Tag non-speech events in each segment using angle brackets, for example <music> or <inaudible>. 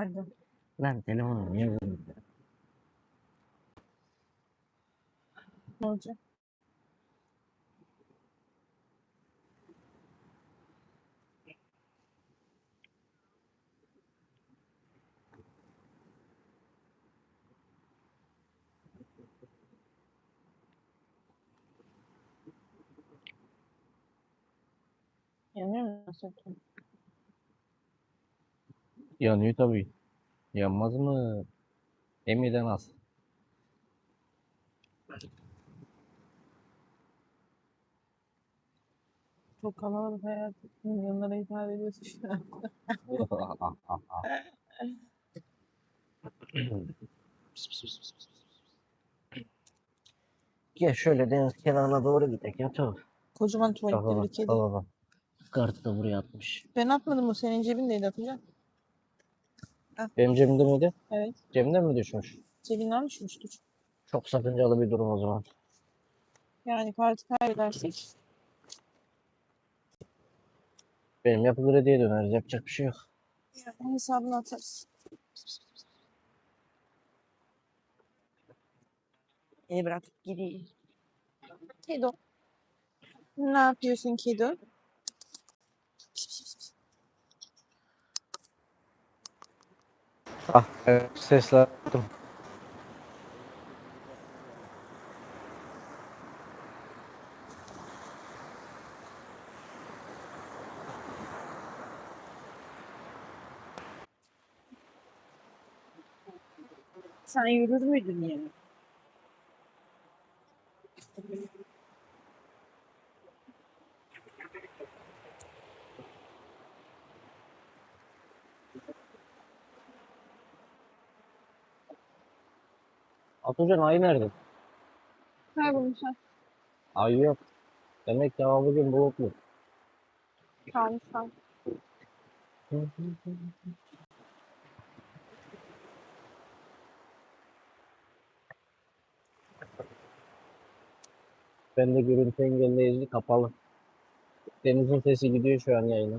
vardı. Lan telefonu niye vurdun? Ne olacak? Yanıyor mu gerçekten? Yanıyor tabii. Yanmaz mı? Emiden az. Çok kalabalık hayat. Milyonlara hitap ediyorsun şu an. Gel şöyle deniz kenarına doğru gidelim ya tamam. Kocaman tuvaletli Tamam, bir kedi. Kartı da buraya atmış. Ben atmadım o senin cebindeydi atacağım. Benim cebimde miydi? Evet. Cebimde mi düşmüş? Cebinden düşmüştür. Çok sakıncalı bir durum o zaman. Yani kartı kaybedersek Benim yapı krediye döneriz. Yapacak bir şey yok. yani hesabını atarız. Beni bırakıp gideyim. Kedo. Ne yapıyorsun Kedo? Ah evet attım. Sen yürür müydün yani? Atucan ayı nerede? Kaybolmuşlar. Ayı yok. Demek ki hava bugün bulutlu. Kalmışlar. Ben de görüntü engelleyici kapalı. Denizin sesi gidiyor şu an yayına.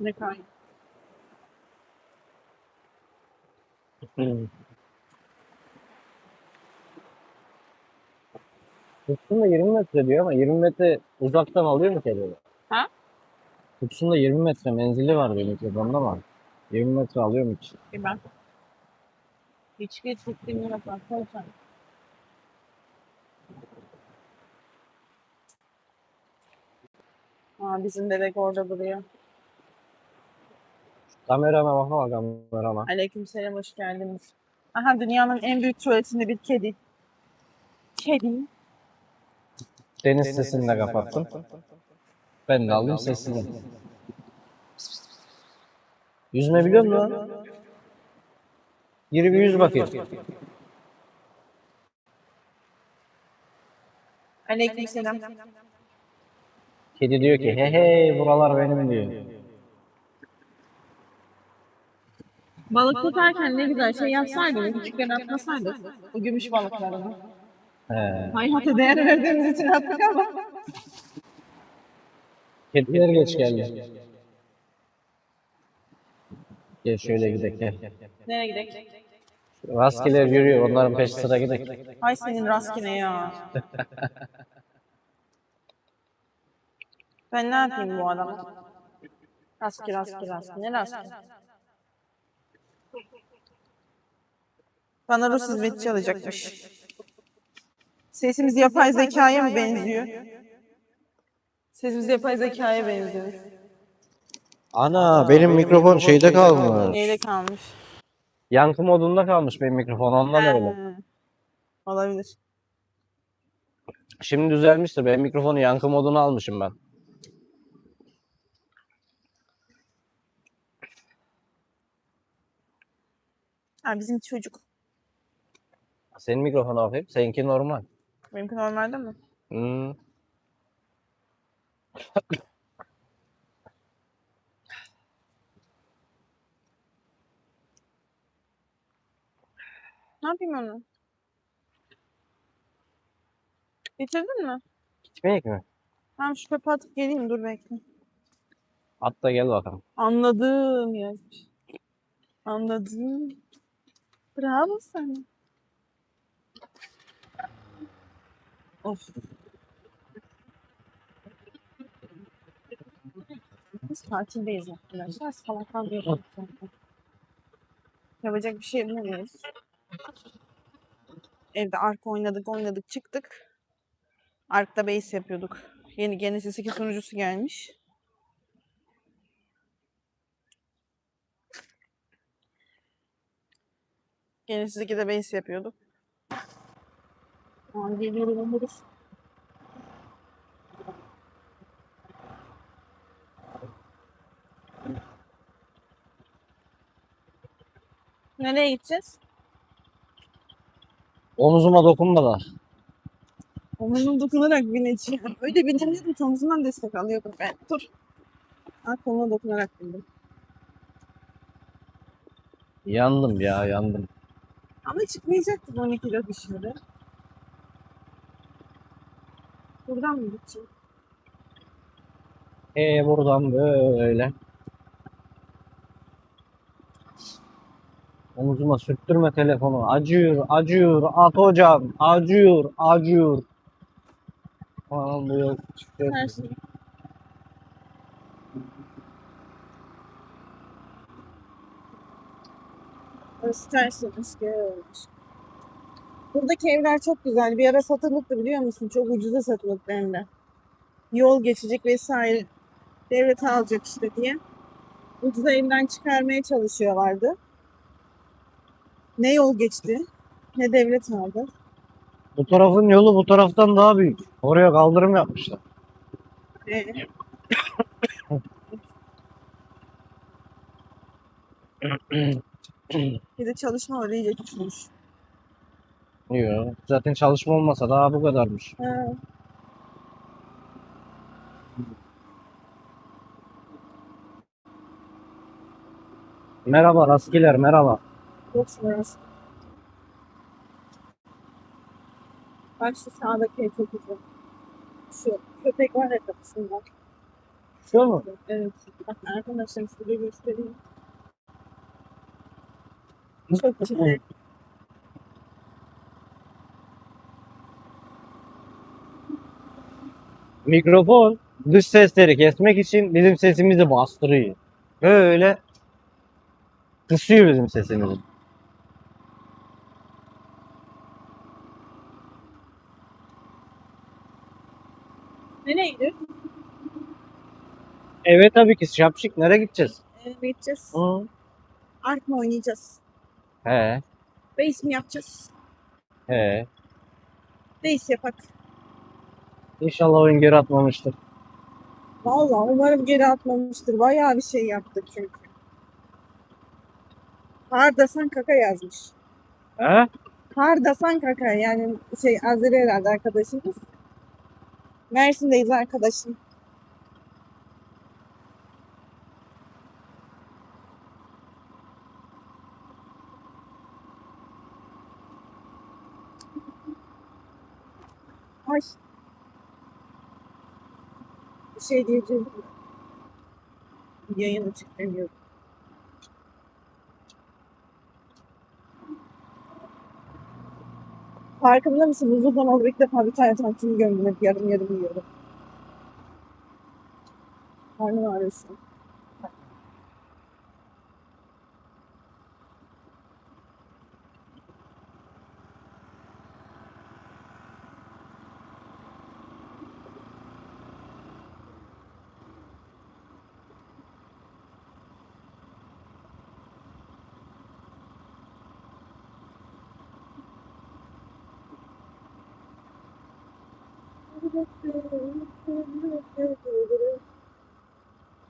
Ne kay? <clears throat> Tutsun da 20 metre diyor ama 20 metre uzaktan alıyor mu kedileri? Ha? Tutsun da 20 metre menzili var benim telefonda ama 20 metre alıyor mu hiç? E ben. Hiç geçtiktim yok arkadaşlar. Aa, bizim bebek orada duruyor. Kamerama bak ama kamerama. Aleykümselam hoş geldiniz. Aha dünyanın en büyük tuvaletinde bir kedi. Kedi. Deniz sesini de kapattım. Ben de alayım sesini. Yüzme biliyor musun? Giri bir yüz bakayım. Aleykümselam. Kedi diyor ki he he buralar benim diyor. Balık tutarken ne güzel şey yapsaydı, küçükken atmasaydı. O gümüş balıklarını. He. Hayata değer verdiğimiz için attık ama. Kediler geç geldi. Gel şöyle gidelim gel. Nereye gidelim? Rastgele yürüyor onların peş sıra gidelim. Ay senin rastgele ya. ben ne yapayım bu adama? Rastgele rastgele rastgele. Ne rastgele? Bana Rus hizmetçi alacakmış. Sesimiz yapay zekaya mı benziyor? Sesimiz yapay zekaya benziyor. Ana benim mikrofon şeyde kalmış. Neyle kalmış? Yankı modunda kalmış benim mikrofon ondan öyle. He. Olabilir. Şimdi düzelmiştir. Benim mikrofonu yankı moduna almışım ben. Ha, bizim çocuk. Senin mikrofona bakayım. Seninki normal. Benimki normalde mi? Hmm. Ne yapayım onu? Bitirdin mi? Gitmeyek mi? Tamam şu köpü atıp geleyim dur bekle. At da gel bakalım. Anladım ya. Anladım. Bravo sana. Of. Biz tatildeyiz arkadaşlar. Salaklar bir Yapacak bir şey bilmiyoruz. Evde arka oynadık oynadık çıktık. Ark'ta base yapıyorduk. Yeni Genesis 2 sunucusu gelmiş. Genesis 2'de base yapıyorduk. Geliyorum oluruz. Nereye gideceğiz? Omuzuma dokunma da. Omuzum dokunarak bineceğim. Öyle binemiyordum ki omzumdan destek alıyordum ben. Dur. Ha koluna dokunarak bindim. Yandım ya yandım. Ama çıkmayacaktık 12 kilo dışarı. Buradan mı gideceğim? E buradan böyle. Omuzuma sürttürme telefonu. Acıyor, acıyor. At hocam. Acıyor, acıyor. Aman bu çıkıyor. Her şey. Burası tersiymiş. Buradaki evler çok güzel. Bir ara satılıktı biliyor musun? Çok ucuza satılıktı hem de. Yol geçecek vesaire. Devlet alacak işte diye. Ucuza evden çıkarmaya çalışıyorlardı. Ne yol geçti, ne devlet aldı. Bu tarafın yolu bu taraftan daha büyük. Oraya kaldırım yapmışlar. Ee, <clears throat> bir de çalışma iyice küçülmüş. Yok. Zaten çalışma olmasa daha bu kadarmış. Ha. Merhaba Raskiler merhaba. Orası. Bak şu sağdaki ev çok güzel. Şu köpek var ya kapısında. Şu mu? Evet. Bak arkadaşlar size göstereyim. Çok güzel. Mikrofon dış sesleri kesmek için bizim sesimizi bastırıyor. Böyle kısıyor bizim sesimizi. Nereye gidiyoruz? Evet tabii ki şapşik nereye gideceğiz? Eve gideceğiz. Hı. Ark mı oynayacağız? He Base mi yapacağız? he. Base yapak. İnşallah oyun geri atmamıştır. Vallahi umarım geri atmamıştır. Bayağı bir şey yaptık çünkü. Hardasan kaka yazmış. He? Hardasan kaka yani şey Azeri herhalde arkadaşımız. Mersin'deyiz arkadaşım. Ay. Bir şey diyeceğim. Yayın açık demiyorum. Farkında mısın? Uzun zamandır ilk defa bir tane tantuni gömdüm. Hep yarım yarım yiyorum. Karnım ağrıyor.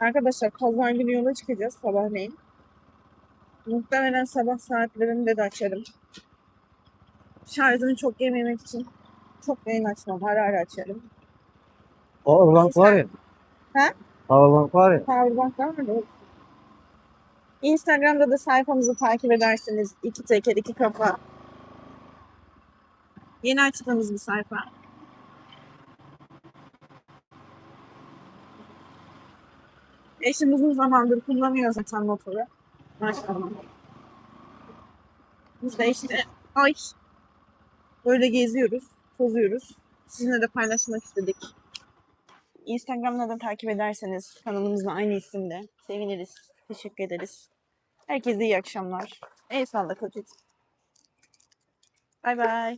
Arkadaşlar pazar günü yola çıkacağız sabahleyin. Muhtemelen sabah saatlerinde de açarım. Şarjını çok yememek için çok yayın açmam. Ara ara açarım. Powerbank var ya. He? Powerbank var ya. Powerbank var mı? Instagram'da da sayfamızı takip ederseniz iki teker iki kafa. Yeni açtığımız bir sayfa. Eşim uzun zamandır kullanıyor zaten motoru. Maşallah. Biz de işte ay böyle geziyoruz, tozuyoruz. Sizinle de paylaşmak istedik. Instagram'da da takip ederseniz kanalımızda aynı isimde seviniriz. Teşekkür ederiz. Herkese iyi akşamlar. El sağlık hocam. Bay bay.